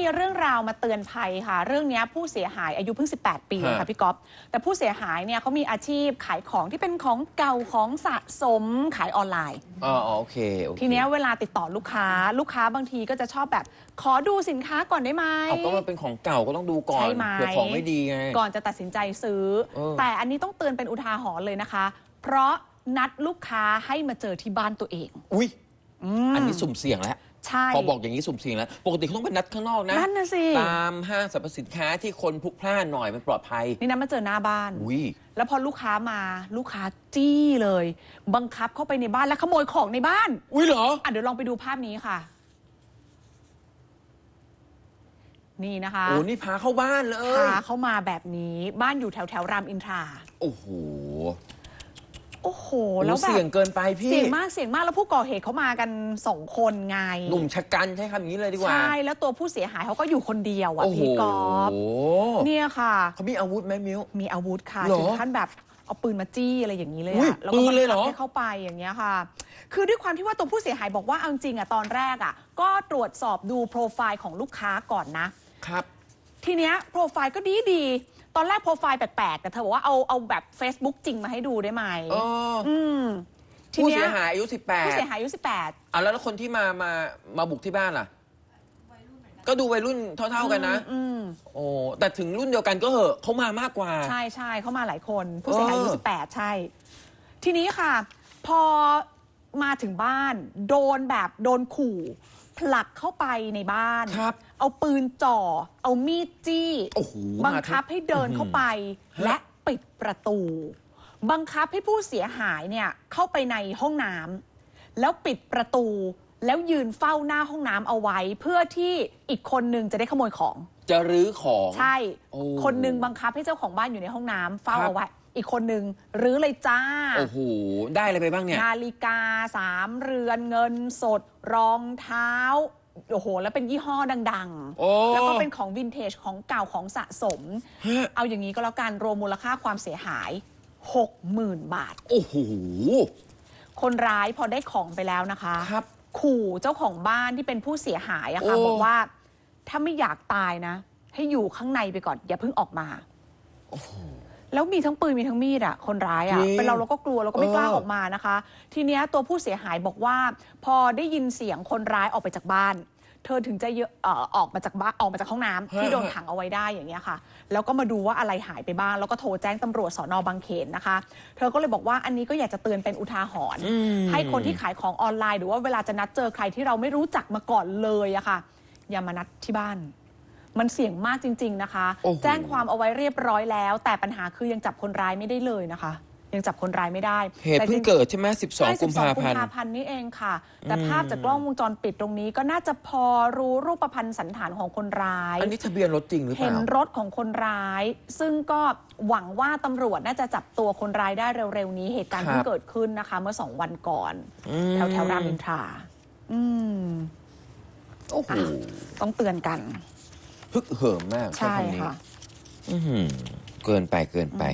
คุณผู้ชมคะมีเรื่องราวมาเตือนภัยค่ะ เรื่องเนี้ยผู้เสียหายอายุเพิ่ง 18 ปีฮะค่ะพี่ก๊อฟแต่ผู้เสียหายเนี่ยเขามีอาชีพขายของที่เป็นของเก่าของสะสมขายออนไลน์อ๋ออ๋อโอเคโอเค ทีเนี้ยเวลาติดต่อลูกค้าลูกค้าบางทีก็จะชอบแบบ ขอดูสินค้าก่อนได้ไหมเอาก็มันเป็นของเก่าก็ต้องดูก่อนใช่ไหมเผื่อของไม่ดีไงก่อนจะตัดสินใจซื้อเออแต่อันนี้ต้องเตือนเป็นอุทาหรณ์เลยนะคะ เพราะนัดลูกค้าให้มาเจอที่บ้านตัวเอง อุ้ยมอันนี้สุ่มเสี่ยงแล้ว ใช่พอบอกอย่างนี้สุ่มเสี่ยงแล้ว ปกติเขาต้องเป็นนัดข้างนอกนะนั่นน่ะสิ ตามห้างสรรพสินค้าที่คนพลุกพล่านหน่อยมันปลอดภัยนี่นะมาเจอหน้าบ้าน อุ้ย แล้วพอลูกค้ามาลูกค้าจี้เลย บังคับเข้าไปในบ้านแล้วขโมยของในบ้าน อุ้ยเหรอ อะเดี๋ยวลองไปดูภาพนี้ค่ะ นี่นะคะโอ้นี่พาเข้าบ้านเลย พาเข้ามาแบบนี้บ้านอยู่แถวแถวๆรามอินทรา โอ้โห โอ้โห แล้แล้ววแบบเสี่ยงเกินไปพี่ เสี่ยงมากเสี่ยงมากแล้วผู้ก่อเหตุเขามากันสองคนไงหนุ่มชะกันใช้คำอย่างนี้เลยดีกว่า ใช่ แล้วตัวผู้เสียหายเขาก็อยู่คนเดียวอะโอ้โหพี่กอฟเนี่ยค่ะเขามีอาวุธไหมมิวมีอาวุธค่ะเหรอถึงขั้นแบบเอาปืนมาจี้อะไรอย่างนี้เลยอุ๊ยอะแล้วก็ปืนบังเลยเหรคับอให้เข้าไปอย่างเงี้ยค่ะ คือด้วยความที่ว่าตัวผู้เสียหายบอกว่าเอาจริงอะตอนแรกอะก็ตรวจสอบดูโปรไฟล์ของลูกค้าก่อนนะครับ ทีเนี้ยโปรไฟล์ก็ดีดีๆ ตอนแรกโปรไฟล์แปลกๆ แต่เธอบอกว่าเอาเอาแบบ Facebook จริงมาให้ดูได้ไหมเอออืมทีผู้เนี้เสียยหายอายุ18ผู้เสียหายอายุ18 อะแล้วแล้วคนที่มามามาบุกที่บ้านล่ะ ก็ดูวัยรุ่นเท่า ๆกันนะ อืมโอ้แต่ถึงรุ่นเดียวกันก็เหอะเขามามากกว่า ใช่ใช่เขามาหลายคน ผู้เสียหายอายุเออสิบแปดใช่ ทีนี้ค่ะ พอมาถึงบ้าน โดนแบบโดนขู่ ผลักเข้าไปในบ้าน ครับเอาปืนจ่อ เอามีดจี้โอ้โหบังมาทั้งคับให้เดินเข้าไป ฮะ และปิดประตู บังคับให้ผู้เสียหายเนี่ยเข้าไปในห้องน้ำแล้วปิดประตู แล้วยืนเฝ้าหน้าห้องน้ำเอาไว้ เพื่อที่อีกคนนึงจะได้ขโมยของ จะรื้อของ ใช่ โอ้คนหนึงบังคับให้เจ้าของบ้านอยู่ในห้องน้ำเฝ้าครับ เอาไว้ อีกคนหนึ่งรื้อเลยจ้า โอ้โห ได้อะไรไปบ้างเนี่ย นาฬิกาสามเรือนเงินสด รองเท้า โอ้โห แล้วเป็นยี่ห้อดังโอ้ ๆ แล้วก็เป็นของวินเทจของเก่าของสะสมฮะเอาอย่างนี้ก็แล้วกันรวมมูลค่าความเสียหาย 60,000 บาท โอ้โห คนร้ายพอได้ของไปแล้วนะคะครับขู่เจ้าของบ้านที่เป็นผู้เสียหายอะค่ะโอ้ บอกว่า ถ้าไม่อยากตายนะ ให้อยู่ข้างในไปก่อนอย่าเพิ่งออกมา แล้วมีทั้งปืนมีทั้งมีดอะคนร้ายอะจริงเป็นเราเราก็กลัวเราก็ไม่กล้าเออออกมานะคะ ทีเนี้ยตัวผู้เสียหายบอกว่า พอได้ยินเสียงคนร้ายออกไปจากบ้าน เธอถึงจะเยอะเอ่อออกมาจากบ้านออกมาจากห้องน้ำที่โดนขังเอาไว้ได้อย่างเงี้ยค่ะ แล้วก็มาดูว่าอะไรหายไปบ้าง แล้วก็โทรแจ้งตำรวจสอนอบางเขนนะคะ เธอก็เลยบอกว่าอันนี้ก็อยากจะเตือนเป็นอุทาหรณ์อืม ให้คนที่ขายของออนไลน์ หรือว่าเวลาจะนัดเจอใครที่เราไม่รู้จักมาก่อนเลยอะค่ะ อย่ามานัดที่บ้าน มันเสี่ยงมากจริง ๆนะคะ โอ้โห แจ้งความเอาไว้เรียบร้อยแล้ว แต่ปัญหาคือยังจับคนร้ายไม่ได้เลยนะคะ ยังจับคนร้ายไม่ได้เหตุแต่จเพิ่ริงงเกิดใช่ไหมใช่12 กุมภาพันกุมธ์ภาพันธ์นี่เองค่ะ แต่อืมภาพจากกล้องวงจรปิดตรงนี้ก็น่าจะพอรู้รูปพันธ์สันฐานของคนร้าย อันนี้ทะเบียนรถจริงหรือเปเห็นล่า รถของคนร้าย ซึ่งก็หวังว่าตำรวจน่าจะจับตัวคนร้ายได้เร็วๆนี้ เหตุการณ์ครับเพิ่งเกิดขึ้นนะคะ เมื่อสองวันก่อน อืมแถวแถวๆรามอินทราอืมโอ้โหอะต้องเตือนกัน ฮึกเหิมมากใช่คำนี้ค่ะอื้อหือเกินไปเกินไป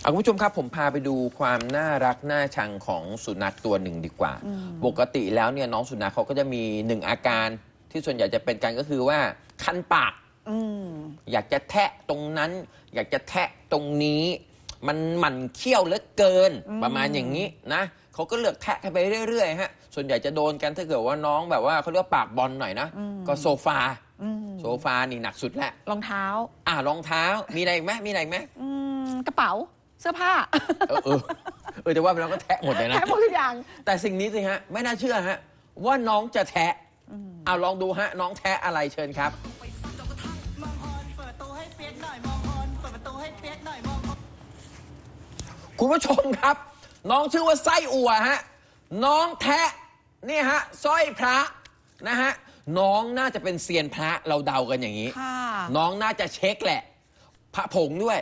เอาคุณผู้ชมครับ ผมพาไปดูความน่ารักน่าชังของสุนัขตัวหนึ่งดีกว่าปกติแล้วเนี่ยน้องสุนัขเขาก็จะมีหนึ่งอาการที่ส่วนใหญ่จะเป็นกันก็คือว่า คันปาก อืม อยากจะแทะตรงนั้น อยากจะแทะตรงนี้ มันหมั่นเคี้ยวเหลือเกินอืม ประมาณอย่างนี้นะเขาก็เลือกแทะกันไปเรื่อยๆฮะส่วนใหญ่จะโดนกันถ้าเกิดว่าน้องแบบว่าเขาเรียกว่าปากบอลหน่อยนะ ก็โซฟาอืม โซฟานี่หนักสุดแหละรองเท้า อ่ารองเท้ามีอะไรอีกไหมมีอะไรอีกไหมอืมกระเป๋าเสื้อผ้าเออเออเออแต่ว่าเราก็แทะหมดเลยนะแค่หมดทุกอย่าง แต่สิ่งนี้สิฮะ ไม่น่าเชื่อฮะ ว่าน้องจะแทะเอาลองดูฮะ น้องแทะอะไรเชิญครับมองฮอนเปิดประตูให้เปียกหน่อยมองฮอนเปิดประตูให้เปียกหน่อยมองฮอนคุณผู้ชมครับ น้องชื่อว่าไส้อั่วฮะ น้องแทะนี่ฮะสร้อยพระนะฮะ น้องน่าจะเป็นเซียนพระเราเดากันอย่างนี้ ค่ะ น้องน่าจะเช็คแหละ พระผงด้วย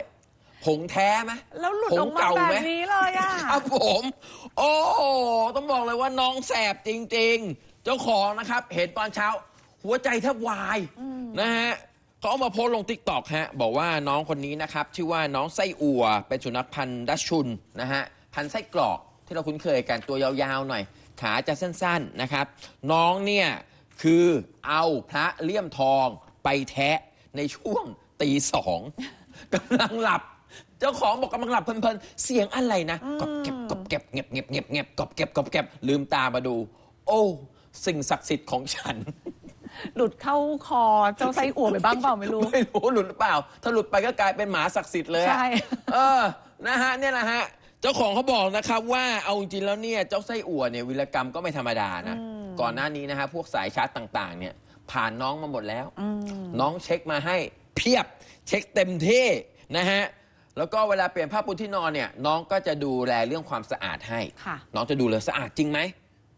ผงแท้ไหมแล้วหลุดผองอกมาเก่าแบไหม บนี้เลยอะ ครับผม โอ้โหต้องบอกเลยว่าน้องแสบจริงๆ เจ้าของนะครับ เห็นตอนเช้า หัวใจแทบวายนะฮะเขาเอามาโพสต์ลงทิกตอกฮะ บอกว่าน้องคนนี้นะครับ ชื่อว่าน้องไส้อัว เป็นสุนัขพันธุ์ดัชชุนนะฮะ พันธุ์ไส้กรอกที่เราคุ้นเคยกันตัวยาวๆหน่อย ขาจะสั้นๆนะครับ น้องเนี่ย คือเอาพระเลี่ยมทองไปแทะในช่วงตีสองกำลังหลับ เจ้าของบอกกำลังหลับเพลินๆ เสียงอะไรนะกอบเก็บกอบเก็บเงียบเงียบเงียบเงียบกอบเก็บกอบเก็บลืมตามาดู โอ้ สิ่งศักดิ์สิทธิ์ของฉัน หลุดเข้าคอเจ้าไส้อั่วไปบ้างเปล่าไม่รู้ ไม่รู้หลุดหรือเปล่า ถ้าหลุดไปก็กลายเป็นหมาศักดิ์สิทธิ์เลยอะใช่ เออนะฮะเนี่ยนะฮะ เจ้าของเขาบอกนะครับว่าเอาจริงๆแล้วเนี่ยเจ้าไส้อั่วเนี่ยวิรกรรมก็ไม่ธรรมดานะ ก่อนหน้านี้นะฮะพวกสายชาร์จต่างๆ เนี่ยผ่านน้องมาหมดแล้วน้องเช็คมาให้เพียบเช็คเต็มที่นะฮะแล้วก็เวลาเปลี่ยนผ้าปูที่นอนเนี่ยน้องก็จะดูแลเรื่องความสะอาดให้ ค่ะ น้องจะดูเลยสะอาดจริงไหม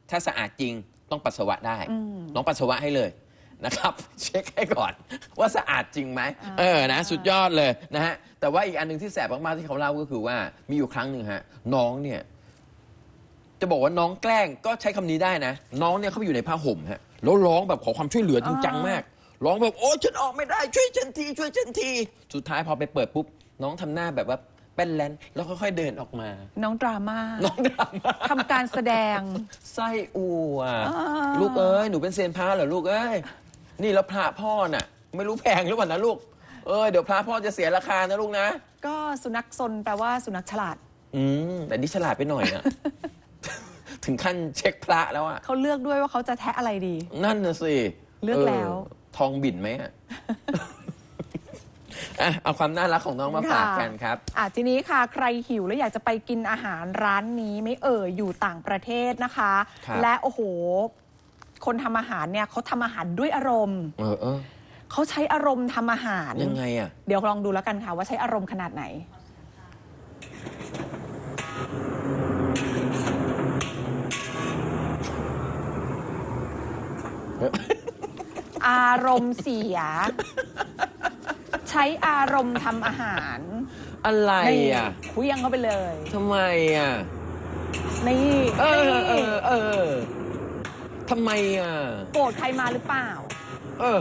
ถ้าสะอาดจริงต้องปัสสาวะได้น้องปัสสาวะให้เลยนะครับ เช็คให้ก่อน ว่าสะอาดจริงไหมเออนะ สุดยอดเลยนะฮะแต่ว่าอีกอันหนึ่งที่แสบมากๆที่เขาเล่าก็คือว่ามีอยู่ครั้งหนึ่งฮะน้องเนี่ย จะบอกว่าน้องแกล้งก็ใช้คำนี้ได้นะ น้องเนี่ยเขาไปอยู่ในผ้าห่มฮะแล้วร้องแบบขอความช่วยเหลือจริงจังมากร้องแบบโอ้ฉันออกไม่ได้ช่วยฉันทีช่วยฉันที สุดท้ายพอไปเปิดปุ๊บ น้องทำหน้าแบบว่าเป็นแลนแล้วค่อยๆเดินออกมา น้องดราม่าน้องดราม่า ทำการแสดง ไส้อั่วอ่า ลูกเอ้ย หนูเป็นเซียนพระเหรอลูกเอ้ย นี่แล้วพระพ่อน่ะ ไม่รู้แพงหรือเปล่านะลูก เอ้ยเดี๋ยวพระพ่อจะเสียราคานะลูกนะ ก็สุนัขซนแปลว่าสุนัขฉลาด อืม แต่นี่ฉลาดไปหน่อยนะ ถึงขั้นเช็คพระแล้วอะเขาเลือกด้วยว่าเขาจะแทะอะไรดี นั่นน่ะสิเลือกแล้ว ทองบินไหมอะอะเอาความน่ารักของน้องมาฝากกันครับอะทีนี้ค่ะ ใครหิวแล้วอยากจะไปกินอาหารร้านนี้ไม่เอ่ยอยู่ต่างประเทศนะคะครับและโอ้โห คนทำอาหารเนี่ยเขาทำอาหารด้วยอารมณ์ เออเออเขาใช้อารมณ์ทำอาหารยังไงอะเดี๋ยวลองดูแล้วกันค่ะว่าใช้อารมณ์ขนาดไหน อารมณ์เสีย ใช้อารมณ์ทำอาหารอะไรนี่อะคุยยังเข้าไปเลยทำไมอะนี่เออนี่เออเออทำไมอะโกรธใครมาหรือเปล่า เออ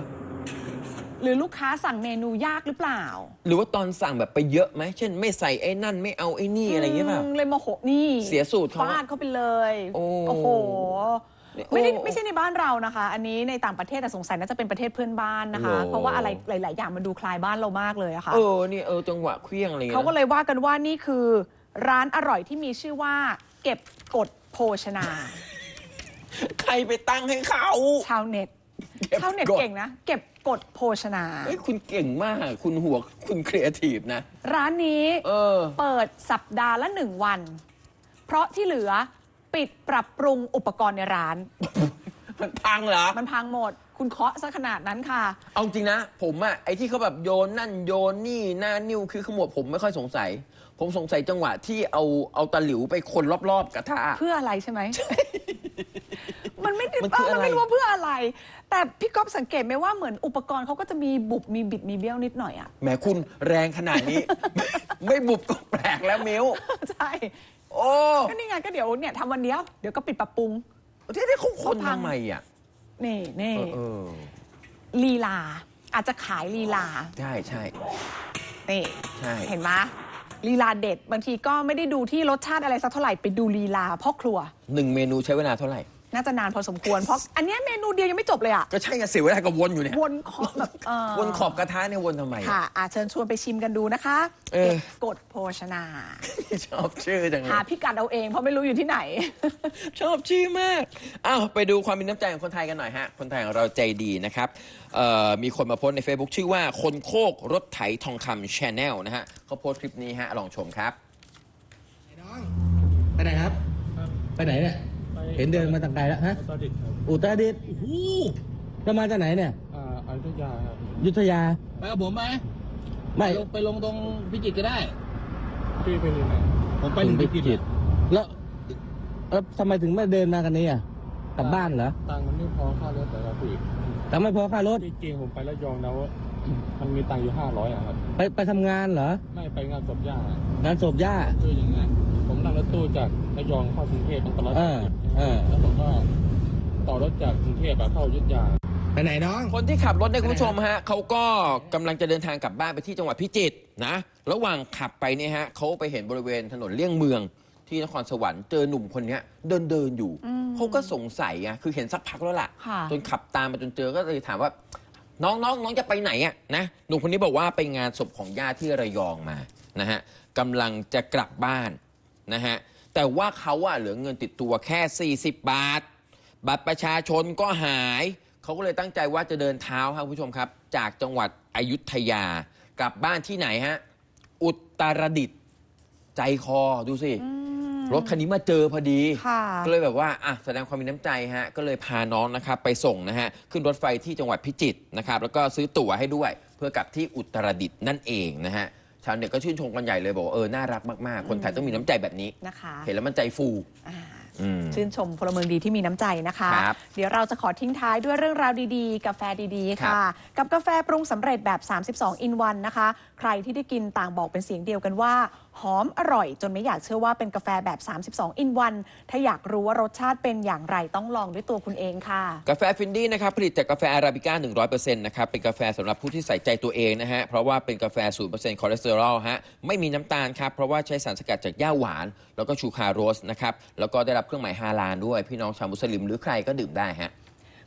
หรือลูกค้าสั่งเมนูยากหรือเปล่า หรือว่าตอนสั่งแบบไปเยอะไหมเช่น ไม่ใส่ไอ้นั่นไม่เอาไอ้นี่อะไรอย่างเงี้ยเปล่ามเลยโมโหนี่ เสียสูตรเขาฟาดเข้าไปเลย โอ้โหนี่ ไม่ได้โอ้ไม่ใช่ในบ้านเรานะคะ อันนี้ในต่างประเทศแต่สงสัยน่าจะเป็นประเทศเพื่อนบ้านนะคะโอ้เพราะว่าอะไรหลาย ๆ อย่างมันดูคล้ายบ้านเรามากเลยอะค่ะเออนี่เออจังหวะเคลี้ยงอะไรเงี้ยเขาก็เลยว่ากันว่านี่คือ ร้านอร่อยที่มีชื่อว่า เก็บกดโภชนา ใครไปตั้งให้เขาชาวเน็ตเก็บชาวเน็ตกดเก่งนะ เก็บกดโภชนาเอ้ยคุณเก่งมาก คุณหัวคุณครีเอทีฟนะ ร้านนี้เออเปิดสัปดาห์ละหนึ่งวัน เพราะที่เหลือ ปิดปรับปรุงอุปกรณ์ในร้าน มันพังเหรอ มันพังหมด คุณเคาะซะขนาดนั้นค่ะ เอาจริงนะ ผมอะไอ้ที่เขาแบบโยนนั่นโยนนี่หน้านิ้วคือขมวดผมไม่ค่อยสงสัย ผมสงสัยจังหวะที่เอาเอาตะหลิวไปคนรอบๆกระทะ เพื่ออะไรใช่ไหม มันไม่ได้มันคือเออมันไม่อะไร รู้ว่าเพื่ออะไร แต่พี่ก๊อฟสังเกตไหมว่าเหมือนอุปกรณ์เขาก็จะมีบุบมีบิดมีเบี้ยวนิดหน่อยอะแหมคุณแรงขนาดนี้ ไม่บุบก็แปลกแล้วมิวใช่ โอ้ก็นี่ไงก็เดี๋ยวเนี่ยทำวันเดียวเดี๋ยวก็ปิดปรับปรุง ที่ได้เขาคนเขาพังทำไมอะนี่นี่เออเออลีลา อาจจะขายลีลาใช่ใช่ นี่ใช่ เห็นไหมลีลาเด็ด บางทีก็ไม่ได้ดูที่รสชาติอะไรสักเท่าไหร่ไปดูลีลาพ่อครัว หนึ่งเมนูใช้เวลาเท่าไหร่ น่าจะนานพอสมควร เพราะอันเนี้ยเมนูเดียวยังไม่จบเลยอะ ก็ใช่ไงเสียเวลากับวนอยู่เนี่ย วนขอบแบบเออวนขอบกระทะเนี่ยวนทำไมอะ ค่ะอาเชิญชวนไปชิมกันดูนะคะเออเก็บกดโภชนา ชอบชื่อจังเลหาย พิกัดเอาเองเพราะไม่รู้อยู่ที่ไหน ชอบชื่อมากอ้าวไปดูความมีน้ำใจของคนไทยกันหน่อยฮะ คนไทยของเราใจดีนะครับเอ่อมีคนมาโพสต์ใน Facebook ชื่อว่าคนโคกรถไถทองคำชแนลนะฮะเขาโพสต์คลิปนี้ฮะ ลองชมครับ ไอ้น้อง ไปไหนครับ ไปไหนเนี่ย เห็นเดินมาตั้งไกลแล้วฮะตอดิตครับอุตรดิตถ์โอ้โหจะมาจากไหนเนี่ย อ่าอยุธยาครับยุทธยา ไปกับผมไหมไม่ ลงไปลงตรงพิจิตรก็ได้ พี่ไปที่ไหนผมไปถึงพิจิตรแล้วแล้วทำไมถึงไม่เดินมากันนี้อะกลับบ้านเหรอตังค์มันไม่พอค่ารถแต่ละพี่แต่ไม่พอค่ารถที่จริงผมไประยองแล้วมันมีตังค์อยู่ห้าร้อยอะครับ ไปไปทำงานเหรอ ไม่ไปงานศพย่างานศพย่าคืออย่างนั้นผมนั่งร ถตู้จากระยองเข้ากรุงเทพมันตลอดเออเออแล้วผมก็ต่อรถจากกรุงเทพอะเข้าอยุธยา ไปไหนน้อง คนที่ขับรถเนี่ยคุณผู้ชมฮะเขาก็กำลังจะเดินทางกลับบ้านไปที่จังหวัดพิจิตรนะระหว่างขับไปเนี่ยฮะเขาไปเห็นบริเวณถนนเลี่ยงเมืองทที่นครสวรรค์เจอหนุ่มคนเนี้ยเดินเดินๆอยู่อืมเขาก็สงสัยไงคือเห็นสักพักแล้วล่ะ ค่ะ จนขับตามมาจนเจอก็เลยถามว่า น้องน้องน้องจะไปไหนอะนะหนุ่มคนนี้บอกว่าไปงานศพของญาติที่ระยองมานะฮะกำลังจะกลับบ้าน นะฮะ แต่ว่าเขาอะเหลือเงินติดตัวแค่ 40 บาท บัตรประชาชนก็หาย เขาก็เลยตั้งใจว่าจะเดินเท้าครับคุณผู้ชมครับ จากจังหวัดอยุธยากลับบ้านที่ไหนฮะ อุตรดิตถ์ใจคอดูสิอืมรถคันนี้มาเจอพอดีค่ะก็เลยแบบว่าอะแสดงความมีน้ำใจฮะ ก็เลยพาน้องนะครับไปส่งนะฮะ ขึ้นรถไฟที่จังหวัดพิจิตรนะครับ แล้วก็ซื้อตั๋วให้ด้วย เพื่อกลับที่อุตรดิตถ์นั่นเองนะฮะ ชาวเน็ตก็ชื่นชมกันใหญ่เลยบอกว่าเออน่ารักมากๆ คนไทยต้องมีน้ำใจแบบนี้ นะคะเห็นแล้วมันใจฟูอ่าอืม ชื่นชมพลเมืองดีที่มีน้ำใจนะคะ ครับเดี๋ยวเราจะขอทิ้งท้ายด้วยเรื่องราวดีๆ กาแฟดีๆ ค่ะ กับกาแฟปรุงสำเร็จแบบ 32อินวันนะคะ ใครที่ได้กินต่างบอกเป็นเสียงเดียวกันว่า หอมอร่อย จนไม่อยากเชื่อว่าเป็นกาแฟแบบ 32อินวันถ้าอยากรู้ว่ารสชาติเป็นอย่างไรต้องลองด้วยตัวคุณเองค่ะ กาแฟฟินดี้นะครับผลิตจากกาแฟอาราบิก้า 100%นะครับเป็นกาแฟสำหรับผู้ที่ใส่ใจตัวเองนะฮะเพราะว่าเป็นกาแฟ 0%คอเลสเตอรอลฮะไม่มีน้ำตาลครับเพราะว่าใช้สารสกัดจากหญ้าหวาน แล้วก็ชูคาโรสนะครับแล้วก็ได้รับเครื่องหมายฮาลาลด้วยพี่น้องชาวมุสลิมหรือใครก็ดื่มได้ฮะ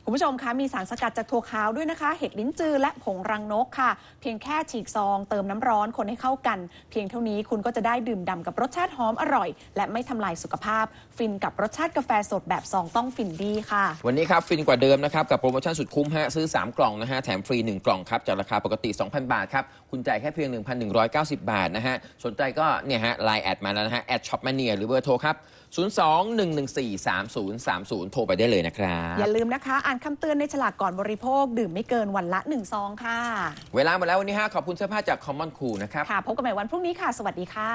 คุณผู้ชมคะมีสารสกัดจากถั่วขาวด้วยนะคะ เห็ดลิ้นจือและผงรังนกค่ะ เพียงแค่ฉีกซอง เติมน้ำร้อนคนให้เข้ากัน เพียงเท่านี้คุณก็จะได้ดื่มด่ำกับรสชาติหอมอร่อย และไม่ทำลายสุขภาพ ฟินกับรสชาติกาแฟสดแบบซองต้องฟินดีค่ะ วันนี้ครับฟินกว่าเดิมนะครับ กับโปรโมชั่นสุดคุ้มฮะซื้อ 3 กล่องนะฮะแถมฟรี 1 กล่องครับจากราคาปกติ 2,000 บาทครับคุณจ่ายแค่เพียง 1,190 บาทนะฮะสนใจก็เนี่ยฮะไลน์แอดมาแล้วนะฮะแอดช็อปมาเนียหรือเบอร์โทรครับ02-114-3030 โทรไปได้เลยนะครับอย่าลืมนะคะอ่านคำเตือนในฉลากก่อนบริโภค ดื่มไม่เกินวันละ1ซองค่ะ เวลาหมดแล้ววันนี้ฮะขอบคุณเสื้อผ้าจาก Common Cool นะครับ ค่ะ พบกันใหม่วันพรุ่งนี้ค่ะ สวัสดีค่ะ